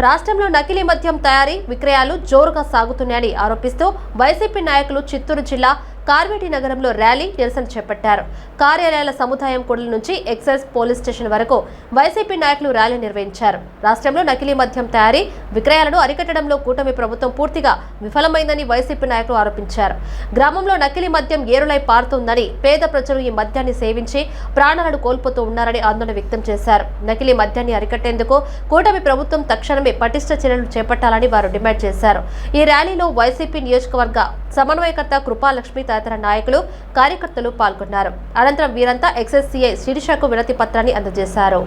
రాష్ట్రంలో నకిలీ మద్యం తయారీ విక్రయాలు జోరుగా సాగుతున్నాయని ఆరోపిస్తూ వైసీపీ నాయకులు చిత్తూరు జిల్లా కార్వేటి నగరంలో ర్యాలీ నిరసన చేపట్టారు. కార్యాలయాల సముదాయం కూడలి నుంచి ఎక్సైజ్ పోలీస్ స్టేషన్ వరకు వైసీపీ నాయకులు ర్యాలీ నిర్వహించారు. రాష్ట్రంలో నకిలీ మద్యం తయారీ విక్రయాలను అరికట్టడంలో కూటమి ప్రభుత్వం పూర్తిగా విఫలమైందని వైసీపీ నాయకులు ఆరోపించారు. గ్రామంలో నకిలీ మద్యం ఏరులై పారుతోందని పేద ప్రజలు ఈ మద్యాన్ని సేవించి ప్రాణాలను కోల్పోతూ ఉన్నారని ఆందోళన వ్యక్తం చేశారు. నకిలీ మద్యాన్ని అరికట్టేందుకు కూటమి ప్రభుత్వం తక్షణమే పటిష్ట చర్యలు చేపట్టాలని వారు డిమాండ్ చేశారు. ఈ ర్యాలీలో వైసీపీ నియోజకవర్గ సమన్వయకర్త కృపాలక్ష్మి తదితర నాయకులు కార్యకర్తలు పాల్గొన్నారు. అనంతరం వీరంతా ఎక్సైజ్ శిరీషకు వినతి పత్రాన్ని అందజేశారు.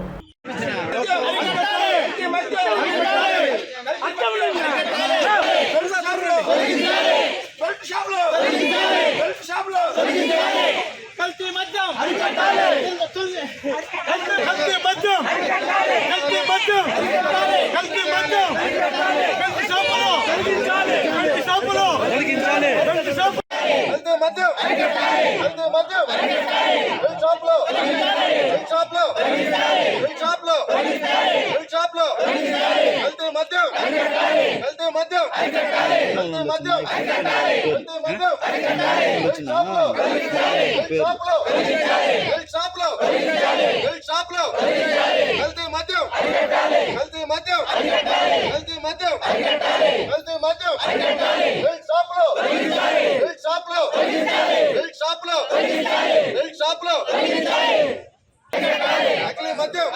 మద్యం కల్తీ మద్యం కల్తీ షాప్లో మద్యం షాప్లో కల్తీ షాప్లో షాపులు షాప్లో వెళ్తే మద్యం బెల్ట్ వెళ్తే మద్యం వెళ్తే మద్యం వెళ్తే మద్యం మద్యం మద్యం మద్యం మద్యం మద్యం మద్యం నకిలీ మద్యం